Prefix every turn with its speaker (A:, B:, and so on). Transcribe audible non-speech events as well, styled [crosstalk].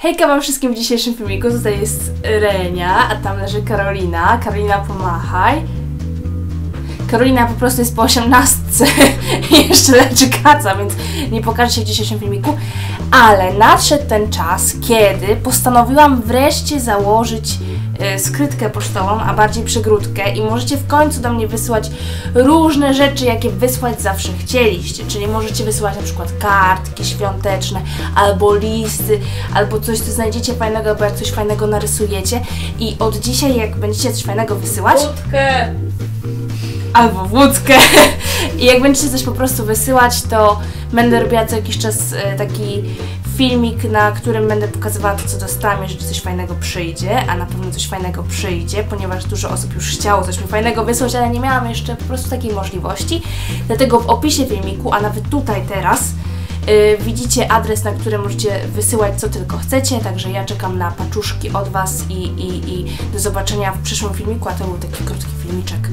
A: Hejka wam wszystkim w dzisiejszym filmiku. Tutaj jest Renia, a tam leży Karolina. Karolina pomachaj. Karolina po prostu jest po 18 i [laughs] jeszcze leczy kaca, więc nie pokaże się w dzisiejszym filmiku. Ale nadszedł ten czas, kiedy postanowiłam wreszcie założyć e, skrytkę pocztową, a bardziej przegródkę i możecie w końcu do mnie wysyłać różne rzeczy, jakie wysłać zawsze chcieliście. Czyli możecie wysyłać na przykład kartki świąteczne, albo listy, albo coś, co znajdziecie fajnego, albo jak coś fajnego narysujecie. I od dzisiaj, jak będziecie coś fajnego wysyłać,
B: Wódkę!
A: Albo wódkę. [laughs] I jak będziecie coś po prostu wysyłać, to będę robiła co jakiś czas e, taki filmik, na którym będę pokazywała to, co dostałam, jeżeli coś fajnego przyjdzie, a na pewno coś fajnego przyjdzie, ponieważ dużo osób już chciało coś mi fajnego wysłać, ale nie miałam jeszcze po prostu takiej możliwości. Dlatego w opisie filmiku, a nawet tutaj teraz, Yy, widzicie adres, na który możecie wysyłać co tylko chcecie, także ja czekam na paczuszki od Was i, i, i do zobaczenia w przyszłym filmiku, a to był taki krótki filmiczek